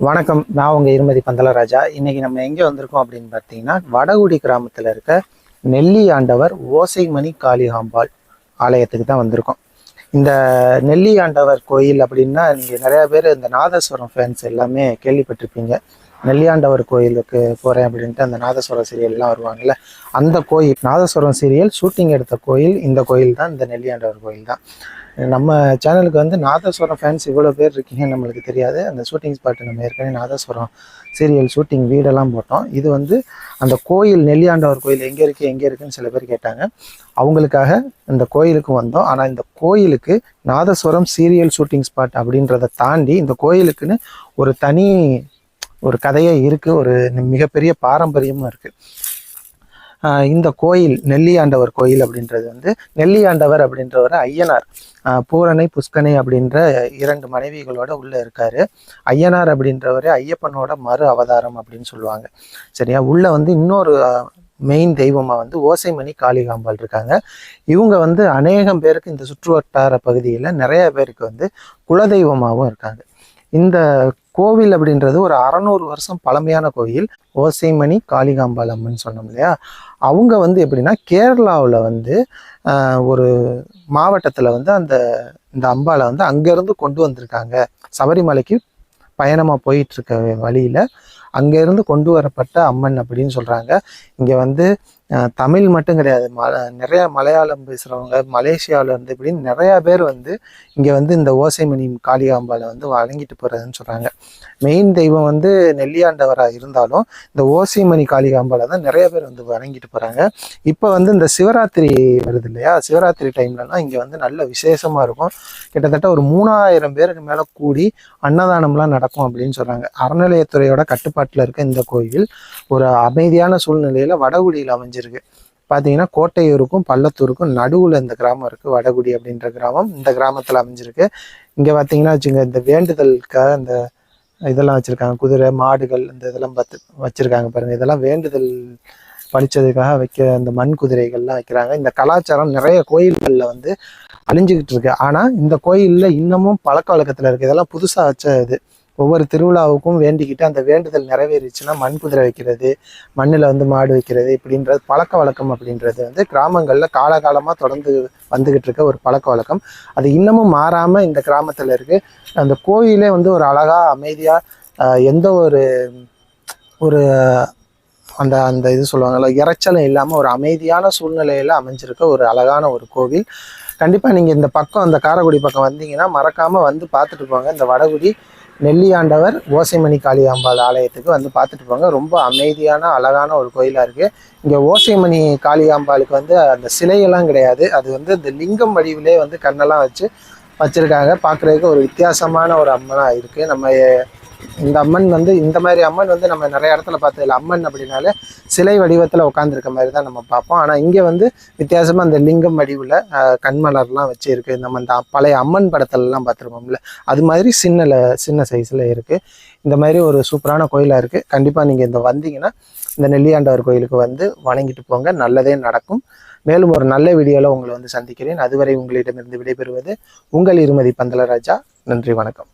வணக்கம். நான் உங்கள் இருமதி பந்தலராஜா. இன்னைக்கு நம்ம எங்கே வந்திருக்கோம் அப்படின்னு பார்த்தீங்கன்னா வடகுடி கிராமத்தில் இருக்க நெல்லி ஆண்டவர் ஓசைமணி காளிகாம்பாள் ஆலயத்துக்கு தான் வந்திருக்கோம். இந்த நெல்லி ஆண்டவர் கோயில் அப்படின்னா இங்கே நிறைய பேர் இந்த நாதஸ்வரம் ஃபேன்ஸ் எல்லாமே கேள்விப்பட்டிருப்பீங்க. நெல்லியாண்டவர் கோயிலுக்கு போகிறேன் அப்படின்ட்டு அந்த நாதஸ்வரம் சீரியல்லாம் வருவாங்கல்ல அந்த கோயில் நாதஸ்வரம் சீரியல் ஷூட்டிங் எடுத்த கோயில் இந்த கோயில் தான் இந்த நெல்லியாண்டவர் கோயில் தான் நம்ம சேனலுக்கு வந்து நாதஸ்வரம் ஃபேன்ஸ் இவ்வளோ பேர் இருக்கீங்கன்னு நம்மளுக்கு தெரியாது. அந்த ஷூட்டிங் ஸ்பாட்டு நம்ம ஏற்கனவே நாதஸ்வரம் சீரியல் ஷூட்டிங் வீடெல்லாம் போட்டோம். இது வந்து அந்த கோயில் நெல்லியாண்டவர் கோயில் எங்கே இருக்குது எங்கே இருக்குன்னு சில பேர் கேட்டாங்க. அவங்களுக்காக இந்த கோயிலுக்கு வந்தோம். ஆனால் இந்த கோயிலுக்கு நாதஸ்வரம் சீரியல் ஷூட்டிங் ஸ்பாட் அப்படின்றத தாண்டி இந்த கோயிலுக்குன்னு ஒரு தனி ஒரு கதையே இருக்குது ஒரு மிகப்பெரிய பாரம்பரியமும் இருக்குது இந்த கோயில் நெல்லியாண்டவர் கோயில் அப்படின்றது வந்து நெல்லியாண்டவர் அப்படின்றவர் ஐயனார். பூரணை புஷ்கனை அப்படின்ற இரண்டு மனைவிகளோட உள்ளே இருக்காரு. ஐயனார் அப்படின்றவர் ஐயப்பனோட மறு அவதாரம் அப்படின்னு சொல்லுவாங்க. சரியா? உள்ளே வந்து இன்னொரு மெயின் தெய்வமாக வந்து ஓசைமணி காளிகாம்பாள் இருக்காங்க. இவங்க வந்து அநேகம் பேருக்கு இந்த சுற்றுவட்டார பகுதியில் நிறைய பேருக்கு வந்து குலதெய்வமாகவும் இருக்காங்க. இந்த கோவில் அப்படின்றது ஒரு அறநூறு வருஷம் பழமையான கோயில் ஓசைமணி காளிகாம்பாள் அம்மன் சொன்னோம் இல்லையா? அவங்க வந்து எப்படின்னா கேரளாவில் வந்து ஒரு மாவட்டத்தில் வந்து அந்த இந்த அம்பாளை வந்து அங்கேருந்து கொண்டு வந்திருக்காங்க. சபரிமலைக்கு பயணமாக போயிட்டு இருக்க வழியில் அங்கேருந்து கொண்டு வரப்பட்ட அம்மன் அப்படின்னு சொல்கிறாங்க இங்கே வந்து தமிழ் மட்டும் கிடையாது. ம நிறைய மலையாளம் பேசுகிறவங்க மலேசியாவில் இருந்து இப்படின்னு நிறையா பேர் வந்து இங்கே வந்து இந்த ஓசைமணி காளிகாம்பாளை வந்து வழங்கிட்டு போகிறதுன்னு சொல்கிறாங்க மெயின் தெய்வம் வந்து நெல்லியாண்டவராக இருந்தாலும் இந்த ஓசைமணி காளிகாம்பாளை தான் நிறைய பேர் வந்து வணங்கிட்டு போகிறாங்க இப்போ வந்து இந்த சிவராத்திரி வருது இல்லையா? சிவராத்திரி டைம்லலாம் இங்கே வந்து நல்ல விசேஷமாக இருக்கும். கிட்டத்தட்ட ஒரு மூணாயிரம் பேருக்கு மேலே கூடி அன்னதானம்லாம் நடக்கும் அப்படின்னு சொல்கிறாங்க அறநிலையத்துறையோட கட்டுப்பாட்டில் இருக்க இந்த கோயில் ஒரு அமைதியான சூழ்நிலையில் வடகுடியில் அமைஞ்சிருக்கு. பார்த்தீங்கன்னா கோட்டையூருக்கும் பள்ளத்தூருக்கும் நடுவில் இந்த கிராமம் இருக்குது வடகுடி அப்படின்ற கிராமம் இந்த கிராமத்தில் அமைஞ்சிருக்கு. இங்கே பார்த்தீங்கன்னா வச்சுங்க இந்த வேண்டுதலுக்காக இந்த இதெல்லாம் வச்சுருக்காங்க. குதிரை மாடுகள் இந்த இதெல்லாம் பார்த்து வச்சுருக்காங்க பாருங்கள் இதெல்லாம் வேண்டுதல் படித்ததுக்காக வைக்க இந்த மண் குதிரைகள்லாம் வைக்கிறாங்க. இந்த கலாச்சாரம் நிறைய கோயில்களில் வந்து அழிஞ்சுக்கிட்டு இருக்கு. ஆனால் இந்த கோயிலில் இன்னமும் பழக்க வழக்கத்தில் இருக்குது இதெல்லாம் புதுசாக வச்ச இது. ஒவ்வொரு திருவிழாவுக்கும் வேண்டிக்கிட்டு அந்த வேண்டுதல் நிறைவேறிச்சுன்னா மண் குதிரை வைக்கிறது மண்ணில் வந்து மாடு வைக்கிறது இப்படின்றது பழக்க வழக்கம் அப்படின்றது வந்து கிராமங்களில் காலகாலமாக தொடர்ந்து வந்துக்கிட்டு இருக்க ஒரு பழக்க வழக்கம். அது இன்னமும் மாறாமல் இந்த கிராமத்தில் இருக்குது அந்த கோயிலே வந்து ஒரு அழகாக அமைதியாக எந்த ஒரு ஒரு அந்த அந்த இது சொல்லுவாங்கல்ல இறைச்சலும் இல்லாமல் ஒரு அமைதியான சூழ்நிலையில் அமைஞ்சிருக்க ஒரு அழகான ஒரு கோவில். கண்டிப்பாக நீங்கள் இந்த பக்கம் அந்த காரைக்குடி பக்கம் வந்தீங்கன்னா மறக்காமல் வந்து பார்த்துட்டு போங்க. இந்த வடகுடி நெல்லியாண்டவர் ஓசைமணி காளியாம்பாள் ஆலயத்துக்கு வந்து பார்த்துட்டு போங்க. ரொம்ப அமைதியான அழகான ஒரு கோயிலாக இருக்குது இங்கே ஓசைமணி காளியாம்பாளுக்கு வந்து அந்த சிலையெல்லாம் கிடையாது. அது வந்து இந்த லிங்கம் வடிவிலே வந்து கண்ணெல்லாம் வச்சு வச்சுருக்காங்க. பார்க்குறதுக்கு ஒரு வித்தியாசமான ஒரு அம்மனாக இருக்குது நம்ம இந்த அம்மன் வந்து இந்த மாதிரி அம்மன் வந்து நம்ம நிறைய இடத்துல பார்த்ததில்ல அம்மன் அப்படின்னாலே சிலை வடிவத்தில் உட்காந்துருக்க மாதிரி தான் நம்ம பார்ப்போம். ஆனால் இங்கே வந்து வித்தியாசமாக அந்த லிங்கம் வடிவில் கண்மலர்லாம் வச்சுருக்கு. நம்ம இந்த பழைய அம்மன் படத்துலலாம் பார்த்துருப்போம்ல. அது மாதிரி சின்னல சின்ன சைஸில் இருக்குது இந்த மாதிரி ஒரு சூப்பரான கோயிலாக இருக்குது கண்டிப்பாக நீங்கள் இந்த வந்தீங்கன்னா இந்த நெல்லியாண்டவர் கோயிலுக்கு வந்து வணங்கிட்டு போங்க. நல்லதே நடக்கும். மேலும் ஒரு நல்ல வீடியோவில் உங்களை வந்து சந்திக்கிறேன். அதுவரை உங்களிடமிருந்து விடைபெறுவது உங்கள் இருமதி பந்தலராஜா. நன்றி வணக்கம்.